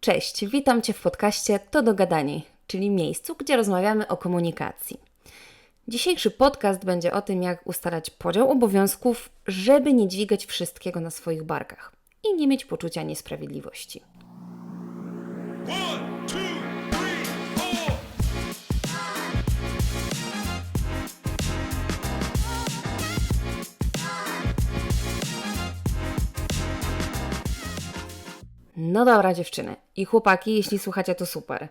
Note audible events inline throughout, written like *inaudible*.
Cześć, witam Cię w podcaście To do gadani, czyli miejscu, gdzie rozmawiamy o komunikacji. Dzisiejszy podcast będzie o tym, jak ustalać podział obowiązków, żeby nie dźwigać wszystkiego na swoich barkach i nie mieć poczucia niesprawiedliwości. One, No dobra, dziewczyny i chłopaki, jeśli słuchacie, to super.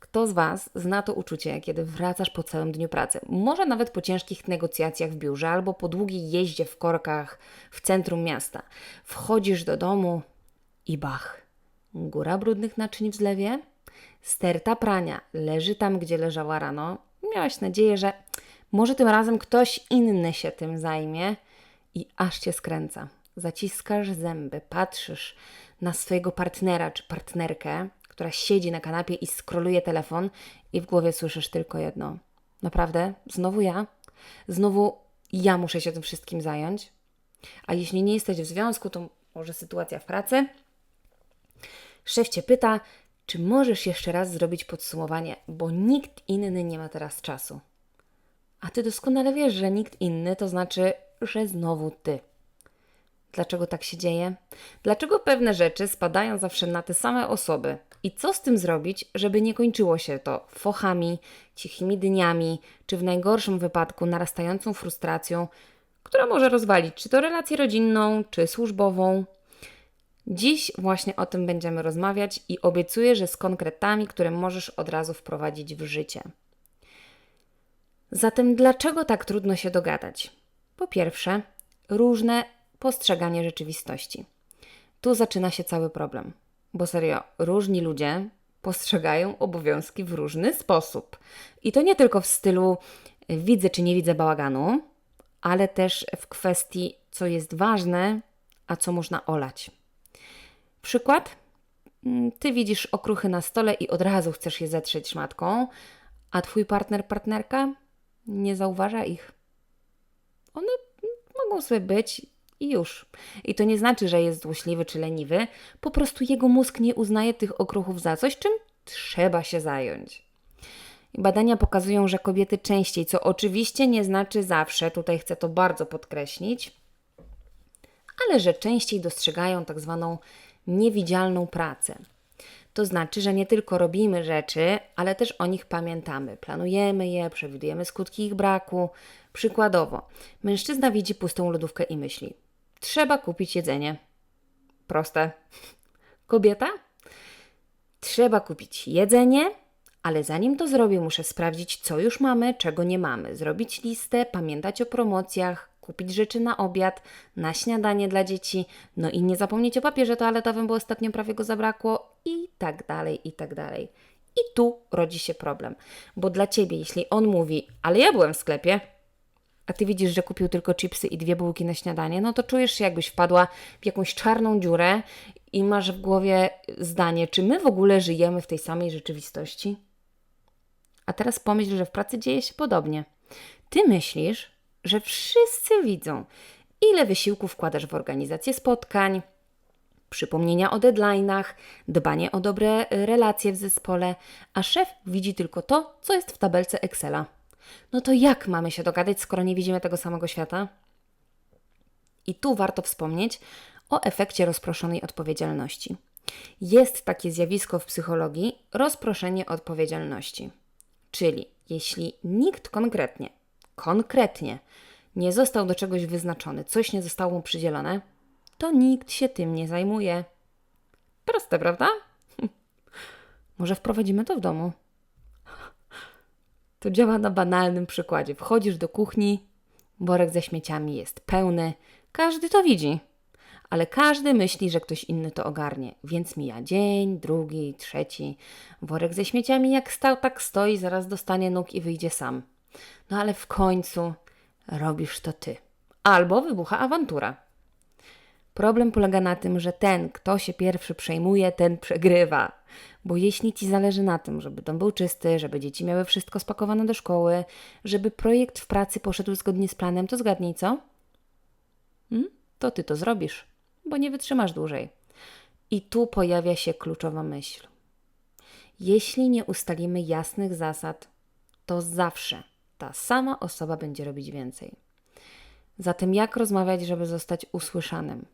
Kto z Was zna to uczucie, kiedy wracasz po całym dniu pracy? Może nawet po ciężkich negocjacjach w biurze albo po długiej jeździe w korkach w centrum miasta. Wchodzisz do domu i bach. Góra brudnych naczyń w zlewie, sterta prania leży tam, gdzie leżała rano. Miałaś nadzieję, że może tym razem ktoś inny się tym zajmie i aż cię skręca. Zaciskasz zęby, patrzysz na swojego partnera czy partnerkę, która siedzi na kanapie i skroluje telefon, i w głowie słyszysz tylko jedno: Naprawdę? Znowu ja? Znowu ja muszę się tym wszystkim zająć? A jeśli nie jesteś w związku, to może sytuacja w pracy? Szef cię pyta, czy możesz jeszcze raz zrobić podsumowanie, bo nikt inny nie ma teraz czasu. A ty doskonale wiesz, że nikt inny to znaczy, że znowu ty. Dlaczego tak się dzieje? Dlaczego pewne rzeczy spadają zawsze na te same osoby? I co z tym zrobić, żeby nie kończyło się to fochami, cichymi dniami, czy w najgorszym wypadku narastającą frustracją, która może rozwalić czy to relację rodzinną, czy służbową? Dziś właśnie o tym będziemy rozmawiać i obiecuję, że z konkretami, które możesz od razu wprowadzić w życie. Zatem dlaczego tak trudno się dogadać? Po pierwsze, różne postrzeganie rzeczywistości. Tu zaczyna się cały problem, bo serio, różni ludzie postrzegają obowiązki w różny sposób. I to nie tylko w stylu widzę czy nie widzę bałaganu, ale też w kwestii, co jest ważne, a co można olać. Przykład? Mm, Ty widzisz okruchy na stole i od razu chcesz je zetrzeć szmatką, a twój partner, partnerka nie zauważa ich. One mogą sobie być i już. I to nie znaczy, że jest złośliwy czy leniwy, po prostu jego mózg nie uznaje tych okruchów za coś, czym trzeba się zająć. Badania pokazują, że kobiety częściej, co oczywiście nie znaczy zawsze, tutaj chcę to bardzo podkreślić, ale że częściej dostrzegają tak zwaną niewidzialną pracę. To znaczy, że nie tylko robimy rzeczy, ale też o nich pamiętamy. Planujemy je, przewidujemy skutki ich braku. Przykładowo, mężczyzna widzi pustą lodówkę i myśli: Trzeba kupić jedzenie. Proste. Kobieta? Trzeba kupić jedzenie, ale zanim to zrobię, muszę sprawdzić, co już mamy, czego nie mamy, zrobić listę, pamiętać o promocjach, kupić rzeczy na obiad, na śniadanie dla dzieci, no i nie zapomnieć o papierze toaletowym, bo ostatnio prawie go zabrakło, i tak dalej, i tak dalej. I tu rodzi się problem, bo dla ciebie, jeśli on mówi, ale ja byłem w sklepie, a ty widzisz, że kupił tylko chipsy i dwie bułki na śniadanie, no to czujesz się, jakbyś wpadła w jakąś czarną dziurę i masz w głowie zdanie, czy my w ogóle żyjemy w tej samej rzeczywistości? A teraz pomyśl, że w pracy dzieje się podobnie. Ty myślisz, że wszyscy widzą, ile wysiłku wkładasz w organizację spotkań, przypomnienia o deadline'ach, dbanie o dobre relacje w zespole, a szef widzi tylko to, co jest w tabelce Excela. No to jak mamy się dogadać, skoro nie widzimy tego samego świata? I tu warto wspomnieć o efekcie rozproszonej odpowiedzialności. Jest takie zjawisko w psychologii rozproszenie odpowiedzialności. Czyli jeśli nikt konkretnie, konkretnie nie został do czegoś wyznaczony, coś nie zostało mu przydzielone, to nikt się tym nie zajmuje. Proste, prawda? *laughs* Może wprowadzimy to w domu. To działa na banalnym przykładzie. Wchodzisz do kuchni, worek ze śmieciami jest pełny, każdy to widzi, ale każdy myśli, że ktoś inny to ogarnie. Więc mija dzień, drugi, trzeci. Worek ze śmieciami jak stał, tak stoi, zaraz dostanie nóg i wyjdzie sam. No ale w końcu robisz to ty. Albo wybucha awantura. Problem polega na tym, że ten, kto się pierwszy przejmuje, ten przegrywa. Bo jeśli ci zależy na tym, żeby dom był czysty, żeby dzieci miały wszystko spakowane do szkoły, żeby projekt w pracy poszedł zgodnie z planem, to zgadnij co? Hmm? To ty to zrobisz, bo nie wytrzymasz dłużej. I tu pojawia się kluczowa myśl. Jeśli nie ustalimy jasnych zasad, to zawsze ta sama osoba będzie robić więcej. Zatem jak rozmawiać, żeby zostać usłyszanym?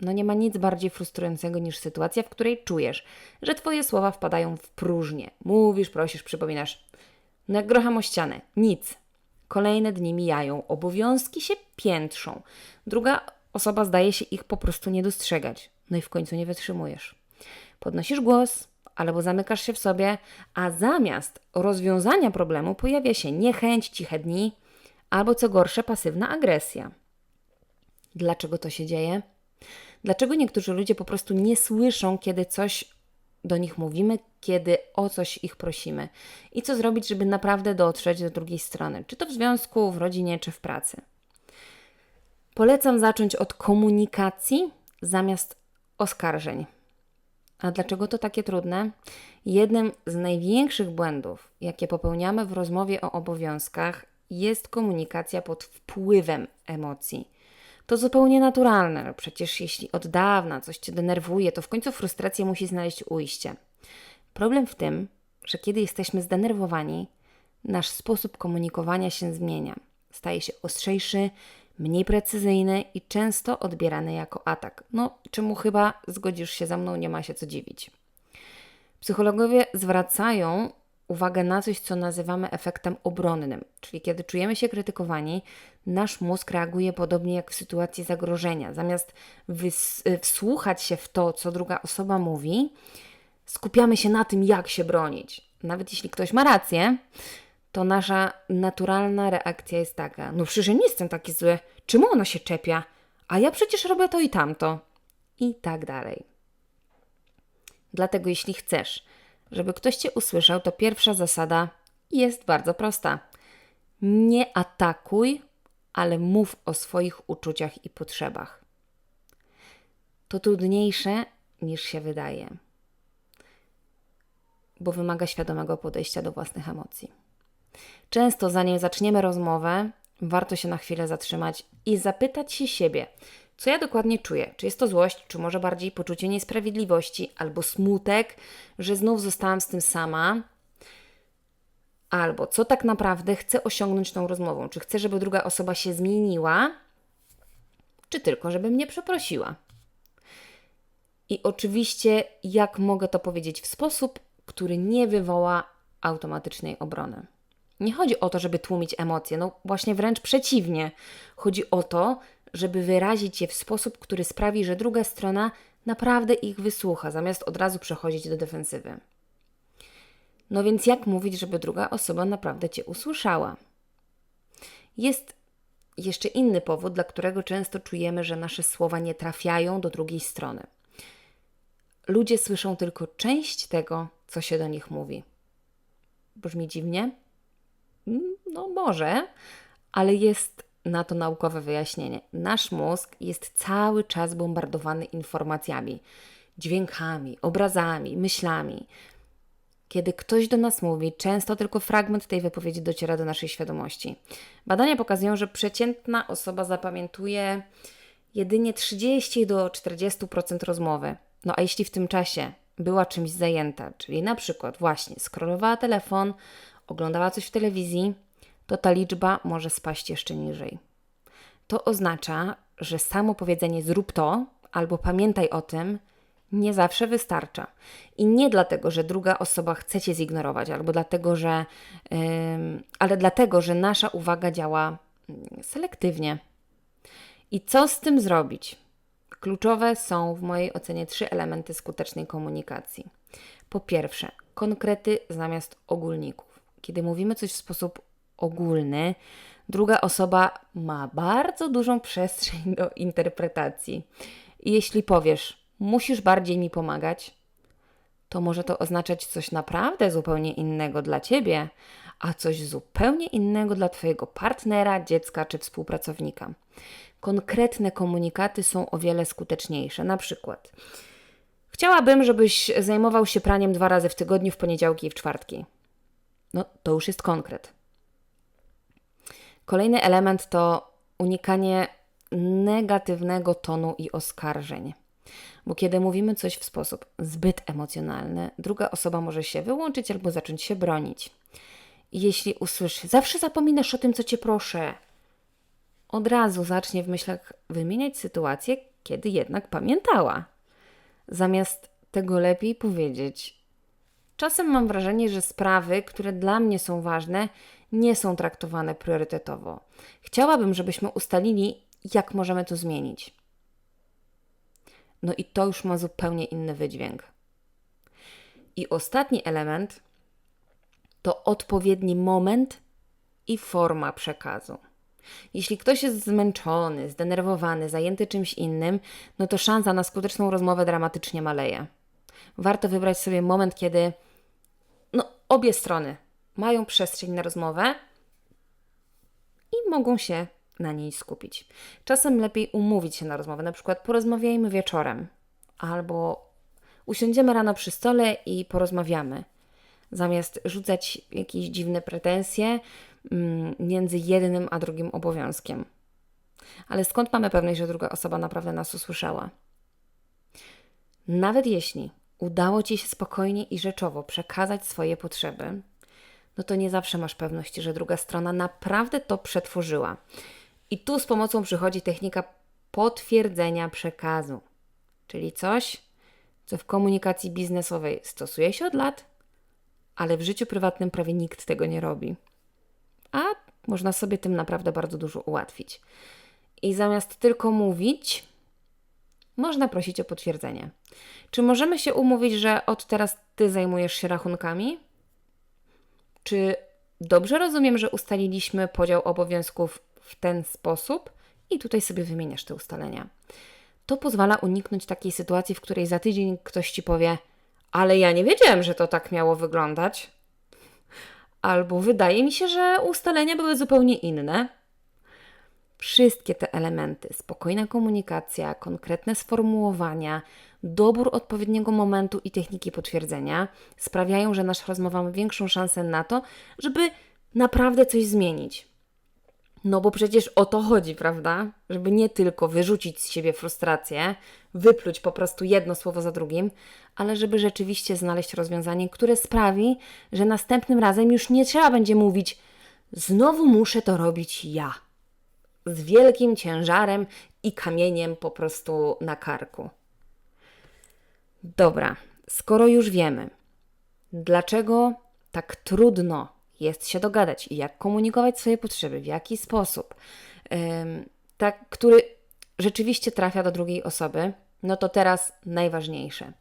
No nie ma nic bardziej frustrującego niż sytuacja, w której czujesz, że twoje słowa wpadają w próżnię. Mówisz, prosisz, przypominasz. No jak grochem o ścianę. Nic. Kolejne dni mijają, obowiązki się piętrzą. Druga osoba zdaje się ich po prostu nie dostrzegać. No i w końcu nie wytrzymujesz. Podnosisz głos, albo zamykasz się w sobie, a zamiast rozwiązania problemu pojawia się niechęć, ciche dni, albo co gorsze, pasywna agresja. Dlaczego to się dzieje? Dlaczego niektórzy ludzie po prostu nie słyszą, kiedy coś do nich mówimy, kiedy o coś ich prosimy? I co zrobić, żeby naprawdę dotrzeć do drugiej strony, czy to w związku, w rodzinie, czy w pracy? Polecam zacząć od komunikacji zamiast oskarżeń. A dlaczego to takie trudne? Jednym z największych błędów, jakie popełniamy w rozmowie o obowiązkach, jest komunikacja pod wpływem emocji. To zupełnie naturalne. Przecież jeśli od dawna coś cię denerwuje, to w końcu frustracja musi znaleźć ujście. Problem w tym, że kiedy jesteśmy zdenerwowani, nasz sposób komunikowania się zmienia. Staje się ostrzejszy, mniej precyzyjny i często odbierany jako atak. No, czemu chyba zgodzisz się ze mną, nie ma się co dziwić. Psychologowie zwracają uwagę na coś, co nazywamy efektem obronnym, czyli kiedy czujemy się krytykowani, nasz mózg reaguje podobnie jak w sytuacji zagrożenia. Zamiast y, wsłuchać się w to, co druga osoba mówi, skupiamy się na tym, jak się bronić. Nawet jeśli ktoś ma rację, to nasza naturalna reakcja jest taka: No przecież nie jestem taki zły, czemu ona się czepia? A ja przecież robię to i tamto. I tak dalej. Dlatego, jeśli chcesz, żeby ktoś Cię usłyszał, to pierwsza zasada jest bardzo prosta. Nie atakuj, ale mów o swoich uczuciach i potrzebach. To trudniejsze niż się wydaje, bo wymaga świadomego podejścia do własnych emocji. Często, zanim zaczniemy rozmowę, warto się na chwilę zatrzymać i zapytać się siebie, co ja dokładnie czuję. Czy jest to złość, czy może bardziej poczucie niesprawiedliwości, albo smutek, że znów zostałam z tym sama, albo co tak naprawdę chcę osiągnąć tą rozmową. Czy chcę, żeby druga osoba się zmieniła, czy tylko, żeby mnie przeprosiła. I oczywiście, jak mogę to powiedzieć w sposób, który nie wywoła automatycznej obrony. Nie chodzi o to, żeby tłumić emocje, no właśnie wręcz przeciwnie. Chodzi o to, żeby wyrazić je w sposób, który sprawi, że druga strona naprawdę ich wysłucha, zamiast od razu przechodzić do defensywy. No więc jak mówić, żeby druga osoba naprawdę Cię usłyszała? Jest jeszcze inny powód, dla którego często czujemy, że nasze słowa nie trafiają do drugiej strony. Ludzie słyszą tylko część tego, co się do nich mówi. Brzmi dziwnie? Mm, No może, ale jest na to naukowe wyjaśnienie. Nasz mózg jest cały czas bombardowany informacjami, dźwiękami, obrazami, myślami. Kiedy ktoś do nas mówi, często tylko fragment tej wypowiedzi dociera do naszej świadomości. Badania pokazują, że przeciętna osoba zapamiętuje jedynie 30 do 40% rozmowy. No a jeśli w tym czasie była czymś zajęta, czyli na przykład właśnie scrollowała telefon, oglądała coś w telewizji, to ta liczba może spaść jeszcze niżej. To oznacza, że samo powiedzenie zrób to albo pamiętaj o tym nie zawsze wystarcza. I nie dlatego, że druga osoba chce cię zignorować, albo dlatego, że, ym, ale dlatego, że nasza uwaga działa mm, selektywnie. I co z tym zrobić? Kluczowe są w mojej ocenie trzy elementy skutecznej komunikacji. Po pierwsze, konkrety zamiast ogólników. Kiedy mówimy coś w sposób ogólny, druga osoba ma bardzo dużą przestrzeń do interpretacji. Jeśli powiesz, musisz bardziej mi pomagać, to może to oznaczać coś naprawdę zupełnie innego dla ciebie, a coś zupełnie innego dla twojego partnera, dziecka czy współpracownika. Konkretne komunikaty są o wiele skuteczniejsze. Na przykład, chciałabym, żebyś zajmował się praniem dwa razy w tygodniu, w poniedziałki i w czwartki. No, to już jest konkret. Kolejny element to unikanie negatywnego tonu i oskarżeń. bo kiedy mówimy coś w sposób zbyt emocjonalny, druga osoba może się wyłączyć albo zacząć się bronić. Jeśli usłyszy, zawsze zapominasz o tym, co cię proszę, od razu zacznie w myślach wymieniać sytuację, kiedy jednak pamiętała. Zamiast tego lepiej powiedzieć. Czasem mam wrażenie, że sprawy, które dla mnie są ważne, nie są traktowane priorytetowo. Chciałabym, żebyśmy ustalili, jak możemy to zmienić. No i to już ma zupełnie inny wydźwięk. I ostatni element to odpowiedni moment i forma przekazu. Jeśli ktoś jest zmęczony, zdenerwowany, zajęty czymś innym, no to szansa na skuteczną rozmowę dramatycznie maleje. Warto wybrać sobie moment, kiedy no, obie strony mają przestrzeń na rozmowę i mogą się na niej skupić. Czasem lepiej umówić się na rozmowę, na przykład porozmawiajmy wieczorem albo usiądziemy rano przy stole i porozmawiamy zamiast rzucać jakieś dziwne pretensje mm, między jednym a drugim obowiązkiem. Ale skąd mamy pewność, że druga osoba naprawdę nas usłyszała? Nawet jeśli udało ci się spokojnie i rzeczowo przekazać swoje potrzeby, no to nie zawsze masz pewność, że druga strona naprawdę to przetworzyła. I tu z pomocą przychodzi technika potwierdzenia przekazu, czyli coś, co w komunikacji biznesowej stosuje się od lat, ale w życiu prywatnym prawie nikt tego nie robi. A można sobie tym naprawdę bardzo dużo ułatwić. I zamiast tylko mówić, można prosić o potwierdzenie. Czy możemy się umówić, że od teraz ty zajmujesz się rachunkami? Czy dobrze rozumiem, że ustaliliśmy podział obowiązków w ten sposób? I tutaj sobie wymieniasz te ustalenia. To pozwala uniknąć takiej sytuacji, w której za tydzień ktoś ci powie: ale ja nie wiedziałem, że to tak miało wyglądać. Albo wydaje mi się, że ustalenia były zupełnie inne. Wszystkie te elementy, spokojna komunikacja, konkretne sformułowania, dobór odpowiedniego momentu i techniki potwierdzenia sprawiają, że nasza rozmowa ma większą szansę na to, żeby naprawdę coś zmienić. No bo przecież o to chodzi, prawda? Żeby nie tylko wyrzucić z siebie frustrację, wypluć po prostu jedno słowo za drugim, ale żeby rzeczywiście znaleźć rozwiązanie, które sprawi, że następnym razem już nie trzeba będzie mówić: Znowu muszę to robić ja. Z wielkim ciężarem i kamieniem po prostu na karku. Dobra, skoro już wiemy, dlaczego tak trudno jest się dogadać i jak komunikować swoje potrzeby, w jaki sposób, tak, który rzeczywiście trafia do drugiej osoby, no to teraz najważniejsze.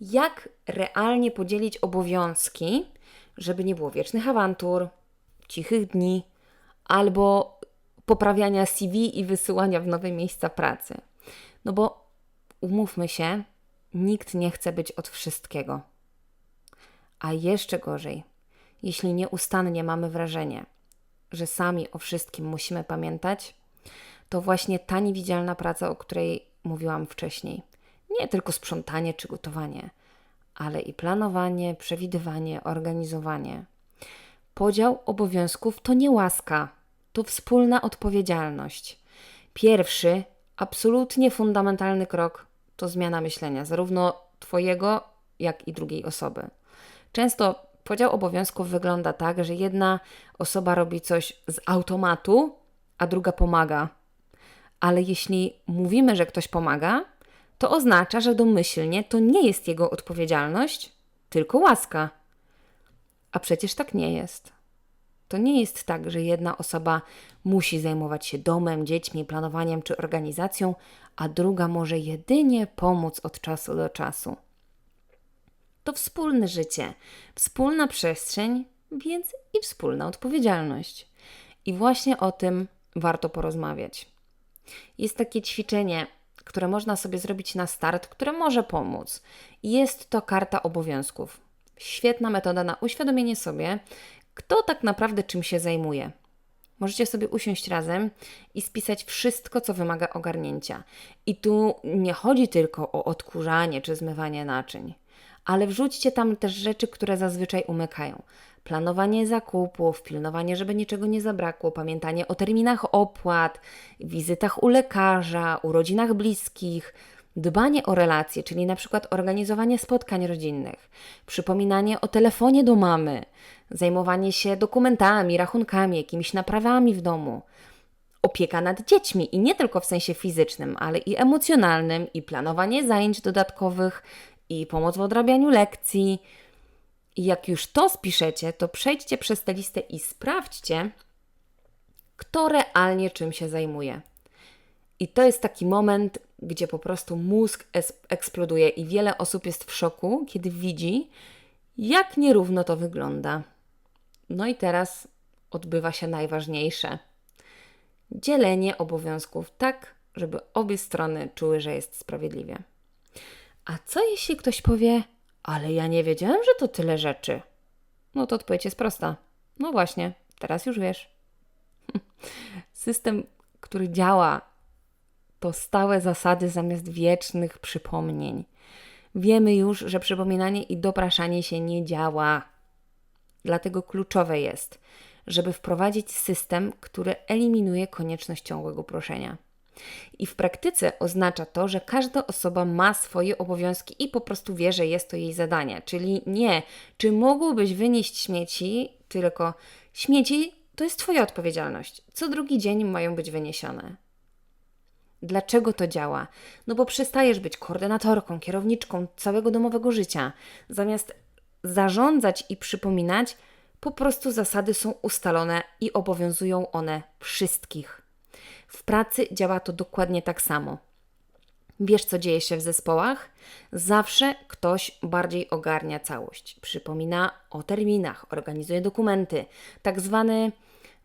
Jak realnie podzielić obowiązki, żeby nie było wiecznych awantur, cichych dni albo poprawiania CV i wysyłania w nowe miejsca pracy. No bo umówmy się, nikt nie chce być od wszystkiego. A jeszcze gorzej, jeśli nieustannie mamy wrażenie, że sami o wszystkim musimy pamiętać, to właśnie ta niewidzialna praca, o której mówiłam wcześniej. Nie tylko sprzątanie czy gotowanie, ale i planowanie, przewidywanie, organizowanie. Podział obowiązków to nie łaska, to wspólna odpowiedzialność. Pierwszy, absolutnie fundamentalny krok to zmiana myślenia, zarówno Twojego, jak i drugiej osoby. Często podział obowiązków wygląda tak, że jedna osoba robi coś z automatu, a druga pomaga. Ale jeśli mówimy, że ktoś pomaga, to oznacza, że domyślnie to nie jest jego odpowiedzialność, tylko łaska. A przecież tak nie jest. To nie jest tak, że jedna osoba musi zajmować się domem, dziećmi, planowaniem czy organizacją, a druga może jedynie pomóc od czasu do czasu. To wspólne życie, wspólna przestrzeń, więc i wspólna odpowiedzialność. I właśnie o tym warto porozmawiać. Jest takie ćwiczenie, które można sobie zrobić na start, które może pomóc. Jest to karta obowiązków. Świetna metoda na uświadomienie sobie, kto tak naprawdę czym się zajmuje. Możecie sobie usiąść razem i spisać wszystko, co wymaga ogarnięcia. I tu nie chodzi tylko o odkurzanie czy zmywanie naczyń, ale wrzućcie tam też rzeczy, które zazwyczaj umykają. Planowanie zakupów, pilnowanie, żeby niczego nie zabrakło, pamiętanie o terminach opłat, wizytach u lekarza, urodzinach bliskich, Dbanie o relacje, czyli na przykład organizowanie spotkań rodzinnych, przypominanie o telefonie do mamy, zajmowanie się dokumentami, rachunkami, jakimiś naprawami w domu, opieka nad dziećmi i nie tylko w sensie fizycznym, ale i emocjonalnym, i planowanie zajęć dodatkowych, i pomoc w odrabianiu lekcji. I jak już to spiszecie, to przejdźcie przez tę listę i sprawdźcie, kto realnie czym się zajmuje. I to jest taki moment, gdzie po prostu mózg eksploduje i wiele osób jest w szoku, kiedy widzi, jak nierówno to wygląda. No i teraz odbywa się najważniejsze. Dzielenie obowiązków tak, żeby obie strony czuły, że jest sprawiedliwie. A co jeśli ktoś powie, ale ja nie wiedziałem, że to tyle rzeczy? No to odpowiedź jest prosta. No właśnie, teraz już wiesz. *laughs* System, który działa, to stałe zasady zamiast wiecznych przypomnień. Wiemy już, że przypominanie i dopraszanie się nie działa. Dlatego kluczowe jest, żeby wprowadzić system, który eliminuje konieczność ciągłego proszenia. I w praktyce oznacza to, że każda osoba ma swoje obowiązki i po prostu wie, że jest to jej zadanie. Czyli nie, czy mógłbyś wynieść śmieci, tylko śmieci to jest Twoja odpowiedzialność. Co drugi dzień mają być wyniesione. Dlaczego to działa? No bo przestajesz być koordynatorką, kierowniczką całego domowego życia. Zamiast zarządzać i przypominać, po prostu zasady są ustalone i obowiązują one wszystkich. W pracy działa to dokładnie tak samo. Wiesz, co dzieje się w zespołach? Zawsze ktoś bardziej ogarnia całość. Przypomina o terminach, organizuje dokumenty, tak zwany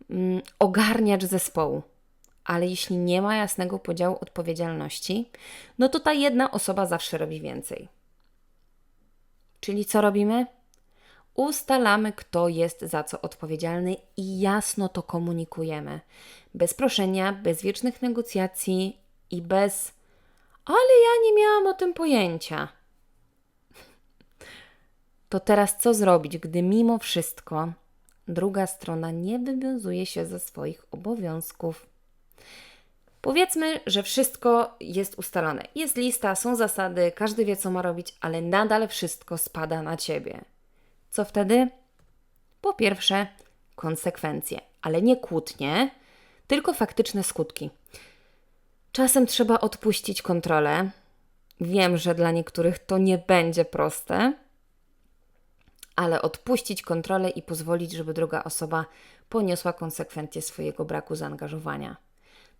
mm, ogarniacz zespołu. Ale jeśli nie ma jasnego podziału odpowiedzialności, no to ta jedna osoba zawsze robi więcej. Czyli co robimy? Ustalamy, kto jest za co odpowiedzialny i jasno to komunikujemy. Bez proszenia, bez wiecznych negocjacji i bez ale ja nie miałam o tym pojęcia. *laughs* To teraz co zrobić, gdy mimo wszystko druga strona nie wywiązuje się ze swoich obowiązków? Powiedzmy, że wszystko jest ustalone. Jest lista, są zasady, każdy wie, co ma robić, ale nadal wszystko spada na ciebie. Co wtedy? Po pierwsze, konsekwencje, ale nie kłótnie, tylko faktyczne skutki. Czasem trzeba odpuścić kontrolę. Wiem, że dla niektórych to nie będzie proste, ale odpuścić kontrolę i pozwolić, żeby druga osoba poniosła konsekwencje swojego braku zaangażowania.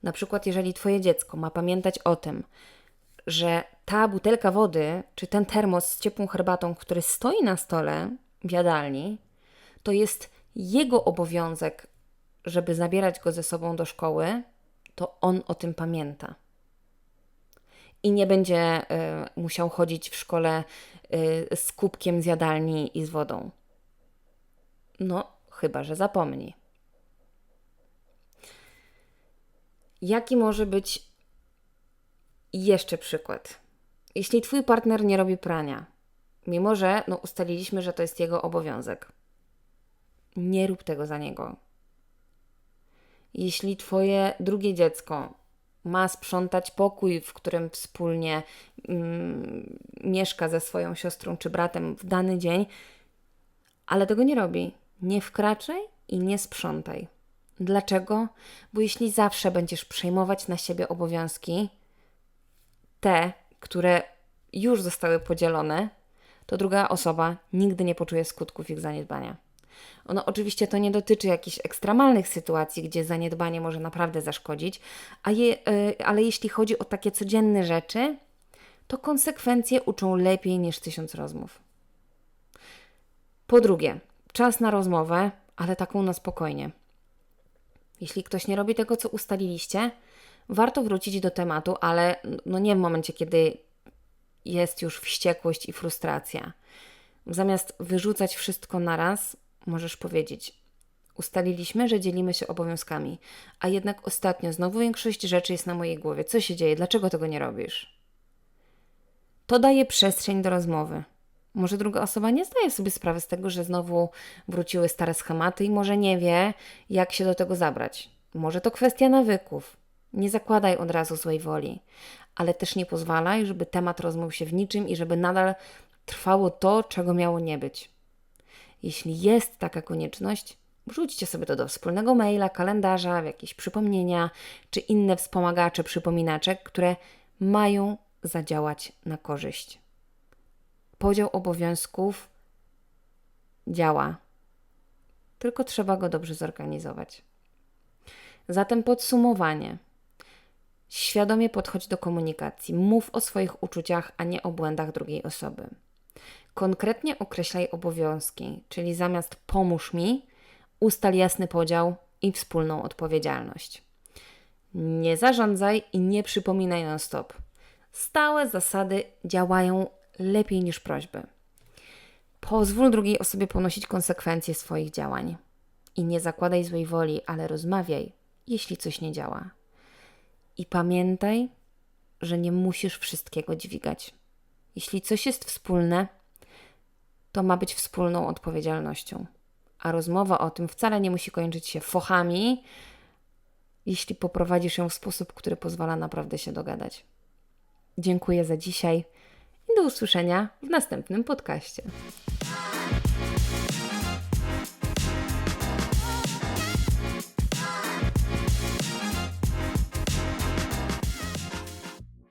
Na przykład, jeżeli Twoje dziecko ma pamiętać o tym, że ta butelka wody czy ten termos z ciepłą herbatą, który stoi na stole w jadalni, to jest jego obowiązek, żeby zabierać go ze sobą do szkoły, to on o tym pamięta. I nie będzie y, musiał chodzić w szkole y, z kubkiem z jadalni i z wodą. No, chyba że zapomni. Jaki może być jeszcze przykład? Jeśli twój partner nie robi prania, mimo że no, ustaliliśmy, że to jest jego obowiązek, nie rób tego za niego. Jeśli twoje drugie dziecko ma sprzątać pokój, w którym wspólnie mm, mieszka ze swoją siostrą czy bratem w dany dzień, ale tego nie robi, nie wkraczaj i nie sprzątaj. Dlaczego? Bo jeśli zawsze będziesz przejmować na siebie obowiązki, te, które już zostały podzielone, to druga osoba nigdy nie poczuje skutków ich zaniedbania. Ono oczywiście to nie dotyczy jakichś ekstremalnych sytuacji, gdzie zaniedbanie może naprawdę zaszkodzić, je, yy, ale jeśli chodzi o takie codzienne rzeczy, to konsekwencje uczą lepiej niż tysiąc rozmów. Po drugie, czas na rozmowę, ale taką na spokojnie. Jeśli ktoś nie robi tego, co ustaliliście, warto wrócić do tematu, ale no nie w momencie, kiedy jest już wściekłość i frustracja. Zamiast wyrzucać wszystko naraz, możesz powiedzieć: Ustaliliśmy, że dzielimy się obowiązkami, a jednak ostatnio znowu większość rzeczy jest na mojej głowie. Co się dzieje? Dlaczego tego nie robisz? To daje przestrzeń do rozmowy. Może druga osoba nie zdaje sobie sprawy z tego, że znowu wróciły stare schematy i może nie wie, jak się do tego zabrać. Może to kwestia nawyków. Nie zakładaj od razu złej woli, ale też nie pozwalaj, żeby temat rozmów się w niczym i żeby nadal trwało to, czego miało nie być. Jeśli jest taka konieczność, wrzućcie sobie to do wspólnego maila, kalendarza, w jakieś przypomnienia czy inne wspomagacze, przypominaczek, które mają zadziałać na korzyść. Podział obowiązków działa, tylko trzeba go dobrze zorganizować. Zatem podsumowanie. Świadomie podchodź do komunikacji. Mów o swoich uczuciach, a nie o błędach drugiej osoby. Konkretnie określaj obowiązki, czyli zamiast pomóż mi, ustal jasny podział i wspólną odpowiedzialność. Nie zarządzaj i nie przypominaj non-stop. Stałe zasady działają lepiej niż prośby. Pozwól drugiej osobie ponosić konsekwencje swoich działań. I nie zakładaj złej woli, ale rozmawiaj, jeśli coś nie działa. I pamiętaj, że nie musisz wszystkiego dźwigać. Jeśli coś jest wspólne, to ma być wspólną odpowiedzialnością. A rozmowa o tym wcale nie musi kończyć się fochami, jeśli poprowadzisz ją w sposób, który pozwala naprawdę się dogadać. Dziękuję za dzisiaj i do usłyszenia w następnym podcaście.